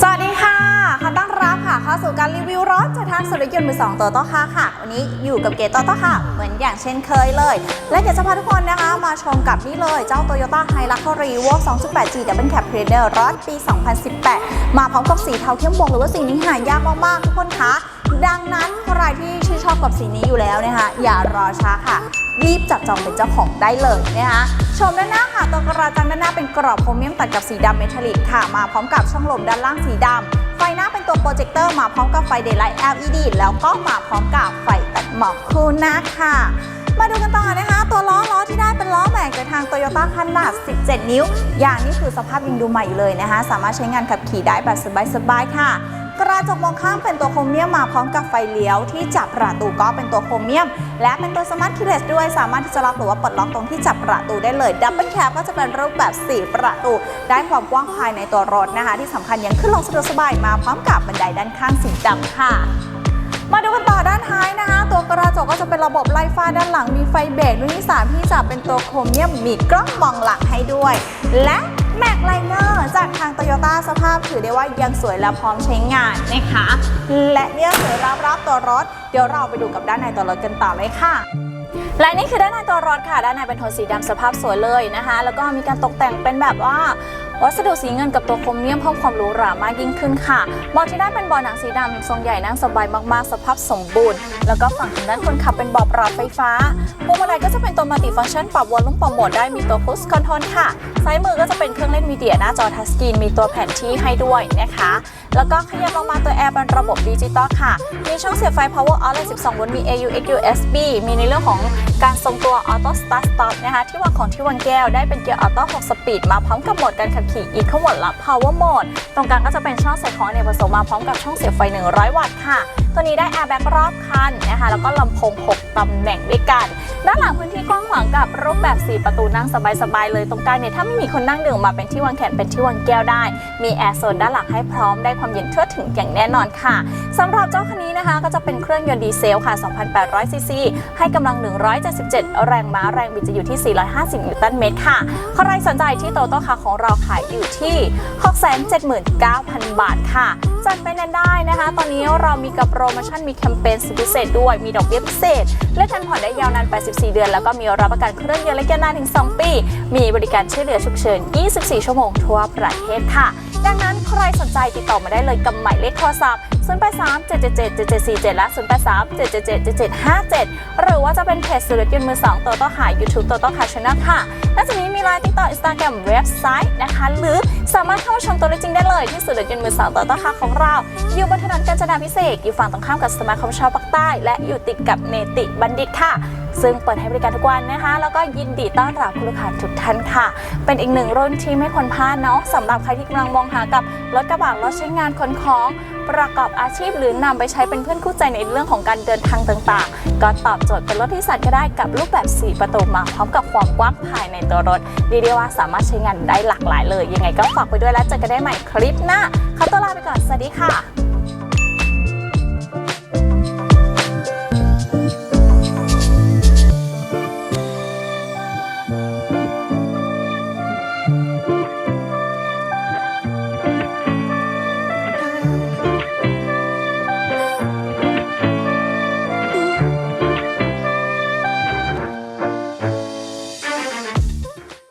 สวัสดีค่ะขอต้อนรับค่ะเข้าสู่การรีวิวรถจากทางสุริยนต์มือสองตัวต่อค่ะค่ะ วันนี้อยู่กับเกตโต่อต่ค่ะ เหมือนอย่างเช่นเคยเลย และเดี๋ยวจะพาทุกคนนะคะมาชมกับนี่เลยเจ้าโตโยต้าไฮรักคอรี u r y v o 2.8G Double Cab Trader ร์รถปี 2018 มาพร้อมกับสีเทาเข้มบงหรือว่าสีนี้หายากมากๆทุกคนคะ ดังนั้นใครที่ชื่นชอบกับสีนี้อยู่แล้วนะคะอย่ารอช้าค่ะ รีบจับจองเป็นเจ้าของได้เลยนะคะชมด้านหน้าค่ะตัวกระจังด้านหน้าเป็นกรอบโครเมียมตัดกับสีดำเมทัลลิกค่ะ มาพร้อมกับช่องลมด้านล่างสีดำไฟหน้าเป็นตัวโปรเจคเตอร์มาพร้อมกับไฟเดย์ไลท์ LED แล้วก็มาพร้อมกับไฟตัดหมอกคู่หน้าค่ะมาดูกันต่อนะคะ ตัวล้อล้อที่ได้เป็นล้อแม็กจากทาง Toyota ขนาด 17 นิ้ว อย่างนี้คือสภาพยังดูใหม่อยู่เลยนะคะ สามารถใช้งานขับขี่ได้แบบสบายๆค่ะ กระจกมองข้างเป็นตัวโครเมียมมาพร้อมกับไฟเลี้ยวที่จับประตูก็เป็นตัวโครเมียม และเป็นตัวสมาร์ทคีย์เลสด้วยสามารถที่จะล็อกหรือว่าปลดล็อกตรงที่จับประตูได้เลยดับเบิลแคปก็จะเป็นรูปแบบ 4 ประตู ได้ความกว้างภายในตัวรถนะคะ ที่สำคัญยังขึ้นลงสะดวกสบายมาพร้อมกับบันไดด้านข้างสีดำค่ะมาดูกันต่อด้านท้ายนะคะ ตัวกระจกก็จะเป็นระบบไล่ฟ้าด้านหลังมีไฟเบรกรุ่นที่3ที่จะเป็นตัวโครเมียมมีกล้องมองหลังให้ด้วย และ แม็กไลเนอร์จากทาง Toyota สภาพถือได้ว่ายังสวยและพร้อมใช้งานนะคะ และเนี่ยสวยรอบๆตัวรถ เดี๋ยวเราไปดูกับด้านในตัวรถกันต่อเลยค่ะและนี่คือด้านในตัวรถค่ะ ด้านในเป็นโทนสีดำสภาพสวยเลยนะคะ แล้วก็มีการตกแต่งเป็นแบบว่าวัสดุสีเงินกับตัวโครเมียมเพิ่มความหรูหรามากยิ่งขึ้นค่ะเบาะที่ได้เป็นเบาะหนังสีดำทรงใหญ่นั่งสบายมากๆ สภาพสมบูรณ์ แล้วก็ฝั่งด้านคนขับเป็นบาะปรับไฟฟ้าพวงมาลัย ก็จะเป็นมัลติฟังก์ชันปรับวอลลุ่มปรับโหมดได้มีตัว Push Control ค่ะ ซ้ายมือก็จะเป็นเครื่องเล่นมีเดียหน้าจอทัชสกรีนมีตัวแผนที่ให้ด้วยนะคะ แล้วก็ขยับลงมาตัวแอร์เป็นระบบดิจิตอลค่ะ มีช่องเสียบไฟ power outlet 12 โวลต์มี AUX USB มีในเรื่องของการทรงตัว auto start stop นะคะ ที่วางของที่วางแก้วได้เป็นเกียร์ออโต้6สปีดมาพร้อมกับโหมดการขับขี่ Eco Mode และ Power Mode ตรงกลางก็จะเป็นช่องใส่ของเนกประสงค์มาพร้อมกับช่องเสียบไฟ 100 วัตต์ค่ะ ตัวนี้ได้แอร์แบ็กรอบคันนะคะแล้วก็ลำโพง6 ตำแหน่งด้วยกัน ด้านหลังพื้นที่กว้างขวางกับรูปแบบ 4 ประตูนั่งสบายๆเลยตรงกลางเนี่ยถ้าไม่มีคนนั่งดื่มมาเป็นที่วางแขนเป็นที่วางแก้วได้ มีแอร์โซนด้านหลังให้พร้อมได้ความเย็นทั่วถึงอย่างแน่นอนค่ะสำหรับเจ้าคันนี้นะคะ ก็จะเป็นเครื่องยนต์ดีเซลค่ะ 2,800 ซีซี ให้กำลัง 177 แรงม้าแรงบิดจะอยู่ที่ 450 นิวตันเมตรค่ะ ใครสนใจที่โตโต้คาของเราขายอยู่ที่ 679,000 บาทค่ะ จัดไปนั้นได้นะคะ ตอนนี้เรามีกับโปรโมชั่นมีแคมเปญสุดพิเศษด้วย มีดอกเบี้ยพิเศษและทันผ่อนได้ยาวนาน 84 เดือน แล้วก็มีรับประกันเครื่องยนต์และยานานถึง 2 ปี มีบริการช่วยเหลือฉุกเฉิน 24 ชั่วโมงทั่วประเทศค่ะ ดังนั้นใครสนใจติดต่อมาได้เลยกับหมายเลขโทรศัพท์ 083 777 7747 และ 083 777 7757 หรือว่าจะเป็นเพจสุรยนต์มือ2โตโต้ขาย YouTube โตโต้ขายช anel ค่ะนอกจากนี้มีไลน์ติดต่ออินสตาแกรมเว็บไซต์นะคะ หรือสามารถเข้ามาชมตัวจริงได้เลยที่สุรยนต์มือ2โตโต้ค่ะของเรา อยู่บนถนนกาญจนาพิเศษกอยู่ฝั่งตรงข้ามกับสมาคมชาวภาคใต้ และอยู่ติดกับเนติบัณฑิตค่ะ ซึ่งเปิดให้บริการทุกวันนะคะ แล้วก็ยินดีต้อนรับคุณลูกค้าทุกท่านค่ะ เป็นอีกหนึ่งรุ่นที่ไม่ควรพลาดเนาะสำหรับใครที่กำลังมองหากับรถกระบะรถใช้งานขนของประกอบอาชีพหรือนำไปใช้เป็นเพื่อนคู่ใจในเรื่องของการเดินทางต่างๆ ก็ตอบโจทย์เป็นรถที่สัตว์ก็ได้กับรูปแบบ 4 ประตูมาพร้อมกับความกว้างภายในตัวรถเรียกได้ว่าสามารถใช้งานได้หลากหลายเลย ยังไงก็ฝากไปด้วยแล้วเจอกันได้ใหม่คลิปหน้าขอตัวลาไปก่อน สวัสดีค่ะ